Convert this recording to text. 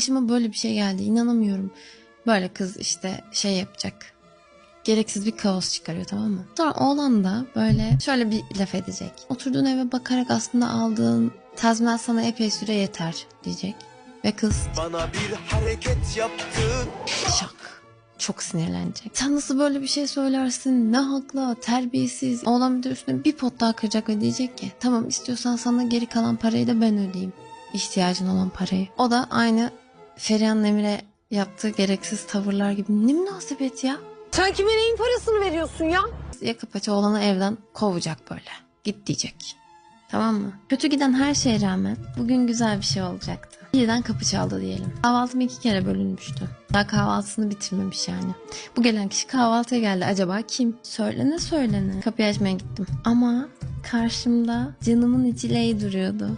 Başıma böyle bir şey geldi inanamıyorum. Böyle kız işte şey yapacak. Gereksiz bir kaos çıkarıyor tamam mı? Sonra oğlan da böyle şöyle bir laf edecek. Oturduğun eve bakarak aslında aldığın tazminat sana epey süre yeter diyecek. Ve kız Bana bir hareket yaptın şak. Çok sinirlenecek. Sen nasıl böyle bir şey söylersin? Ne hakla? Terbiyesiz. Oğlan bir de üstüne bir pot daha kıracak ve diyecek ki tamam istiyorsan sana geri kalan parayı da ben ödeyeyim. İhtiyacın olan parayı. O da aynı Ferihan Emir'e yaptığı gereksiz tavırlar gibi. Ne münasebet ya? Sen kime neyin parasını veriyorsun ya? Yaka paça oğlanı evden kovacak böyle. Git diyecek. Tamam mı? Kötü giden her şeye rağmen bugün güzel bir şey olacaktı. Birden kapı çaldı diyelim. Kahvaltım iki kere bölünmüştü. Daha kahvaltısını bitirmemiş yani. Bu gelen kişi kahvaltıya geldi. Acaba kim? Söylene söylene. Kapıyı açmaya gittim. Ama karşımda canımın içi Ley duruyordu.